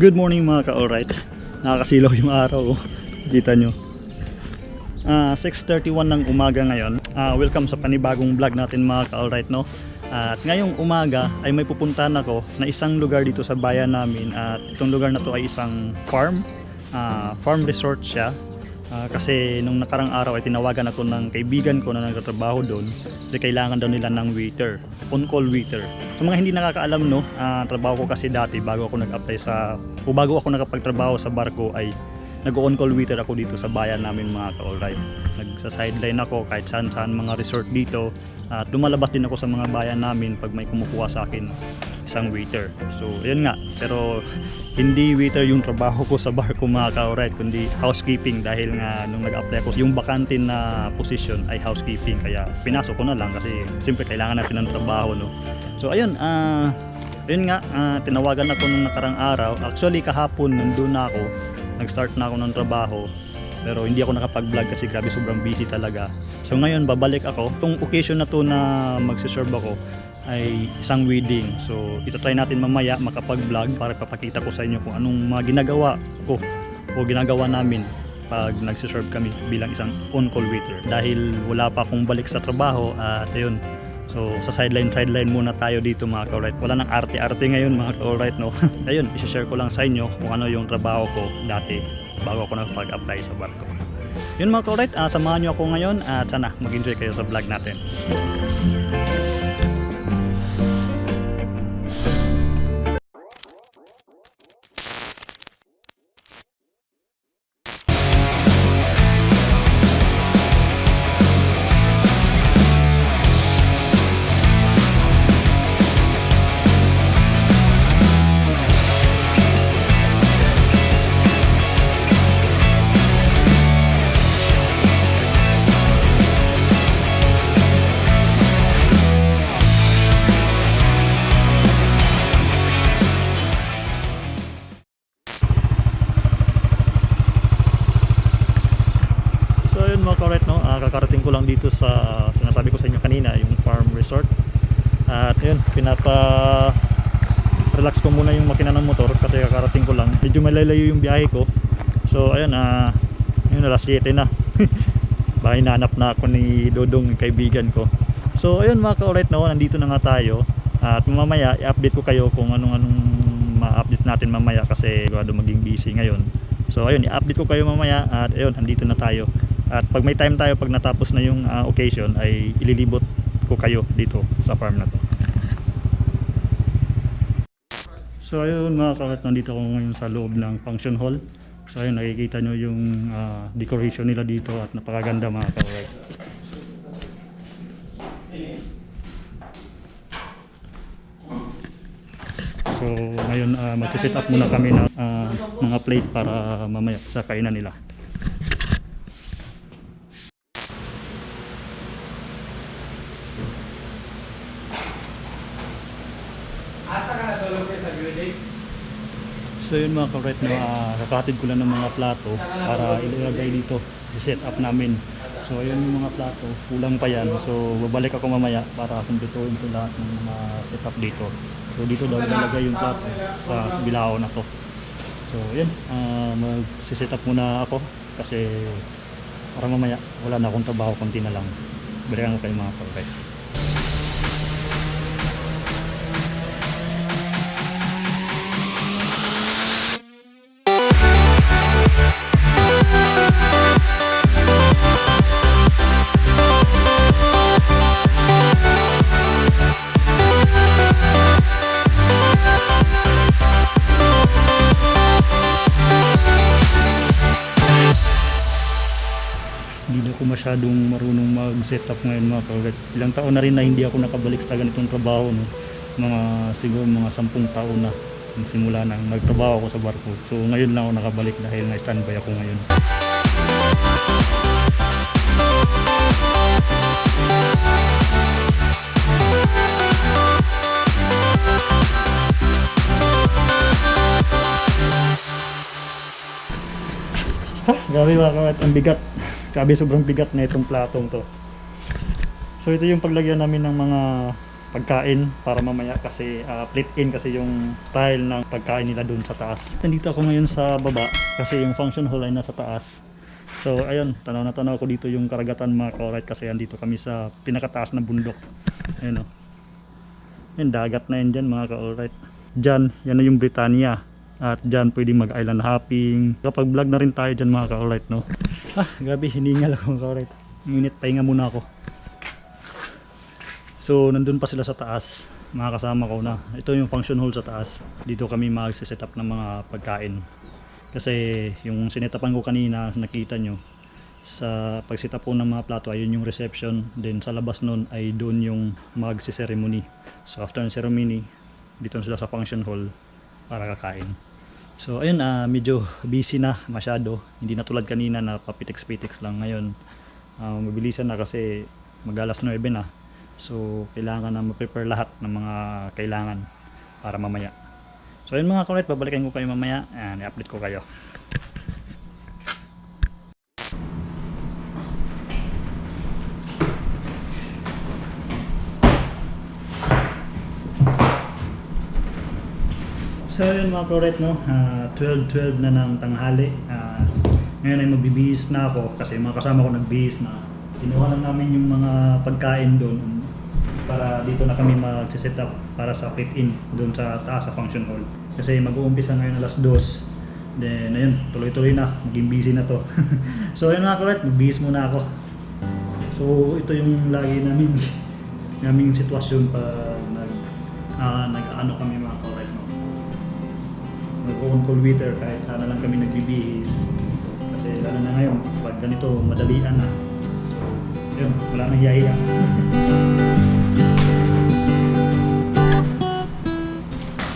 Good morning mga ka-alright. Nakakasilaw yung araw. oh. Kita nyo. Ah, 6.31 ng umaga ngayon. Ah, welcome sa panibagong vlog natin mga ka-alright no. At ngayong umaga ay may pupuntahan ako na isang lugar dito sa bayan namin at itong lugar na to ay isang farm. Ah, farm resort siya. Ah, kasi nung nakarang araw ay tinawagan ako ng kaibigan ko na nagtatrabaho doon kasi kailangan daw nila ng waiter, on-call waiter. Sa mga hindi nakakaalam no, ah, trabaho ko kasi dati bago ako nag-apply sa o bago ako nakapagtrabaho sa barko ay nag-on-call waiter ako dito sa bayan namin mga ka-alright. Nagsa-sideline ako kahit saan saan mga resort dito at lumalabas din ako sa mga bayan namin pag may kumukuha sa akin isang waiter. So, yun nga. Pero hindi waiter yung trabaho ko sa barko mga ka-alright kundi housekeeping dahil nga nung nag-apply ako yung bakante na position ay housekeeping kaya pinasok ko na lang kasi siyempre kailangan natin ng trabaho no. So ayun, ah yun nga, ah, tinawagan ako nung nakarang araw. Actually kahapon nandun na ako. Nag-start na ako ng trabaho. Pero hindi ako nakapag-vlog kasi grabe sobrang busy talaga. So ngayon babalik ako. Itong occasion na to na magsiserve ako ay isang wedding. So ito try natin mamaya makapag-vlog para papakita ko sa inyo kung anong mga ginagawa ko o ginagawa namin pag nagsiserve kami bilang isang on-call waiter. Dahil wala pa akong balik sa trabaho at ayun, So sa sideline sideline muna tayo dito mga ka-alright. Wala nang arte-arte ngayon mga ka-alright no. Ayun, i-share ko lang sa inyo kung ano yung trabaho ko dati bago ako nakapag-apply sa barko. Yun mga ka-alright, ah, samahan nyo ako ngayon at sana mag-enjoy kayo sa vlog natin. Yun mga ka-alright no, ah, kakarating ko lang dito sa sinasabi ko sa inyo kanina, yung farm resort. At yun, pinapa relax ko muna yung makina ng motor kasi kakarating ko lang. Medyo malalayo yung biyahe ko. So ayun, ah yun alas 7 na. Baka hinanap na ako ni Dodong, kaibigan ko. So ayun mga ka-alright no, nandito na nga tayo. At mamaya i-update ko kayo kung anong anong ma-update natin mamaya kasi sigurado maging busy ngayon. So ayun, i-update ko kayo mamaya at ayun, andito na tayo. At pag may time tayo, pag natapos na yung ah, occasion, ay ililibot ko kayo dito sa farm na to. So ayun mga kakat, nandito ako ngayon sa loob ng function hall. So ayun, nakikita nyo yung ah, decoration nila dito at napakaganda mga kakat. So ngayon uh, mag-set up muna kami ng ah, mga plate para mamaya sa kainan nila. Asa ka natulog kayo sa building? So yun mga na uh, kakatid ko lang ng mga plato para ilagay dito set up namin. So ayun yung mga plato, kulang pa yan. So babalik ako mamaya para kumpletuhin ko lahat ng mga setup dito. So dito daw ilalagay yung plato sa bilao na to. So yun, uh, mag-set up muna ako kasi para mamaya wala na akong trabaho, konti na lang. Balikan ko kayo mga kabret. Masyadong marunong mag-setup ngayon mga kagat. Ilang taon na rin na hindi ako nakabalik sa ganitong trabaho. No? Mga siguro mga sampung taon na simula na nagtrabaho ako sa barko. So ngayon lang ako nakabalik dahil na-standby ako ngayon. Ha, grabe mga kagat, ang bigat. Grabe sobrang bigat na itong platong to. So ito yung paglagyan namin ng mga pagkain para mamaya kasi uh, split in kasi yung style ng pagkain nila dun sa taas. Nandito ako ngayon sa baba kasi yung function hall ay nasa taas. So ayun, tanaw na tanaw ko dito yung karagatan mga ka-alright kasi andito kami sa pinakataas na bundok. Ayun o. Yan, dagat na yan dyan mga ka-alright. Dyan, yan na yung Britannia. At dyan pwede mag-island hopping. Kapag vlog na rin tayo dyan mga ka-alright no. Ah, gabi, hiningal ako mga ka-alright. Minute, pahinga muna ako. So, nandun pa sila sa taas. Mga kasama ko na. Ito yung function hall sa taas. Dito kami mag-set up ng mga pagkain. Kasi yung sinetapan ko kanina, nakita nyo, sa pagsita po ng mga plato ayun yung reception then sa labas nun ay doon yung magsi-ceremony so after ng ceremony dito sila sa function hall para kakain so ayun ah medyo busy na masyado. Hindi na tulad kanina na papitix-pitix lang ngayon. Ah, mabilisan na kasi magalas 9 na. So kailangan na ma-prepare lahat ng mga kailangan para mamaya. So ayun mga kulit babalikan ko kayo mamaya. And i-update ko kayo So yun mga proret no, Ah, 12-12 na ng tanghali. Ah, ngayon ay magbibihis na ako kasi mga kasama ko nagbihis na. Kinuha lang namin yung mga pagkain doon para dito na kami mag-set up para sa fit-in doon sa taas sa function hall. Kasi mag-uumpisa ngayon alas 2. Then ayun, tuloy-tuloy na, maging busy na to. so ayun mga proret, magbihis muna ako. So ito yung lagi namin naming sitwasyon pag nag ah, nag-ano kami mga call waiter kahit sana lang kami nagbibihis. Kasi lalo na ngayon pag ganito madalian na. Yun wala nang hiyahiya.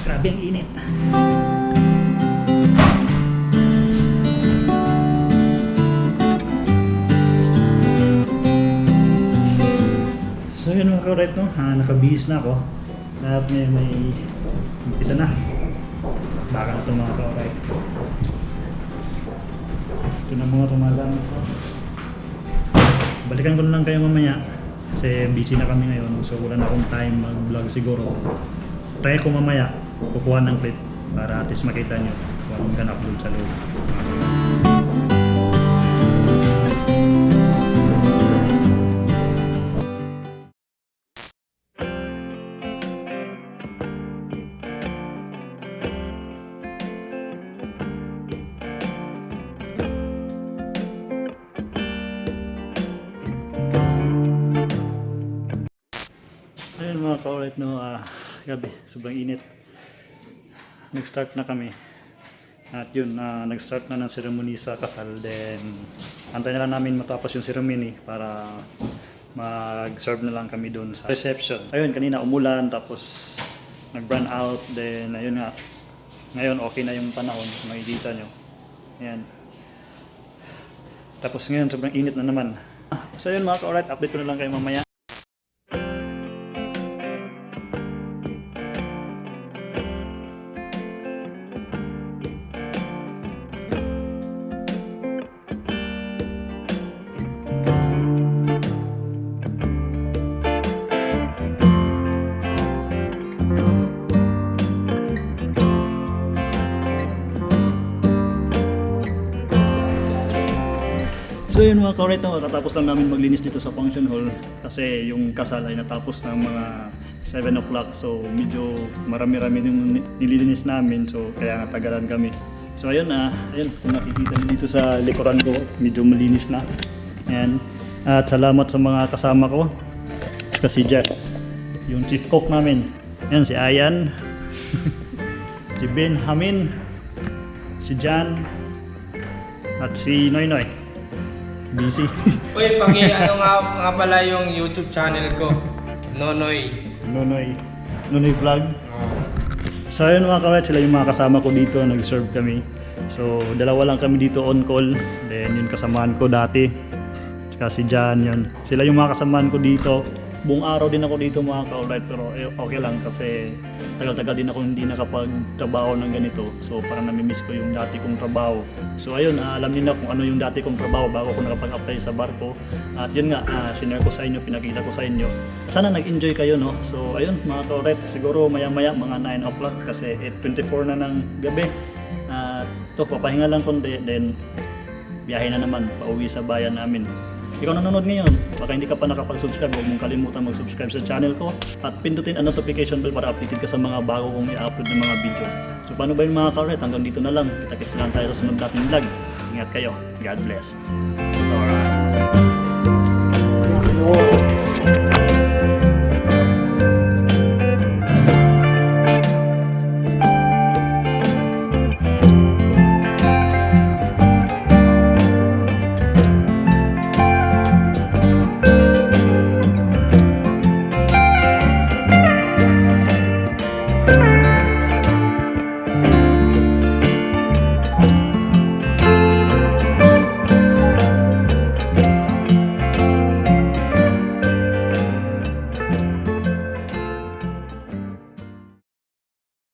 Grabe ang init. So yun mga kauret no? Ha, nakabihis na ako. At may may umpisa na baka na itong mga kauray ito na mga tumagamit ko balikan ko na lang kayo mamaya kasi busy na kami ngayon. So wala na akong time mag vlog siguro. Try ko mamaya kukuha ng clip para at least makita nyo kung anong ganap doon sa loob Kaulit no, ah, gabi, sobrang init. Nag-start na kami. At yun, ah, nag-start na ng ceremony sa kasal. Then, antay na lang namin matapos yung ceremony para mag-serve na lang kami doon sa reception. Ayun, kanina umulan, tapos nag-burn out. Then, ayun nga, ngayon okay na yung panahon, makikita nyo. Ayan. Tapos ngayon, sobrang init na naman. So yun mga kaulit, update ko na lang kayo mamaya. So kaulit, no, natapos lang namin maglinis dito sa function hall kasi yung kasal ay natapos ng mga 7 o'clock so medyo marami-rami yung nililinis namin so kaya natagalan kami. So ayun na, ayun kung nakikita niyo dito sa likuran ko medyo malinis na. Ayan. At salamat sa mga kasama ko kasi Jeff, yung chief cook namin. Ayan si Ayan, si Benjamin, si Jan, at si Noy Noy. Busy. Uy, paki ano nga, nga pala yung YouTube channel ko. Nonoy. Nonoy. Nonoy Vlog. Oh. So ayun mga kawet, sila yung mga kasama ko dito, nag-serve kami. So dalawa lang kami dito on call. Then yung kasamaan ko dati, tsaka si Jan yun. Sila yung mga kasamaan ko dito. Buong araw din ako dito mga ka-alright pero eh, okay lang kasi tagal-tagal din ako hindi nakapagtrabaho ng ganito. So parang namimiss ko yung dati kong trabaho. So ayun ah, alam niyo na kung ano yung dati kong trabaho bago ako nakapag-apply sa barko. At yun nga ah, sinare ko sa inyo pinakita ko sa inyo. Sana nag-enjoy kayo no? So ayun mga ka-alright siguro maya maya mga 9 o'clock kasi 8.24 na ng gabi. At to papahinga lang kundi then biyahe na naman pauwi sa bayan namin ikaw nanonood ngayon, baka hindi ka pa nakapag-subscribe, huwag mong kalimutan mag-subscribe sa channel ko at pindutin ang notification bell para updated ka sa mga bago kong i-upload ng mga video. So paano ba yung mga karet? Hanggang dito na lang. Kita-kits lang tayo sa sunod nating vlog. Ingat kayo. God bless. Alright.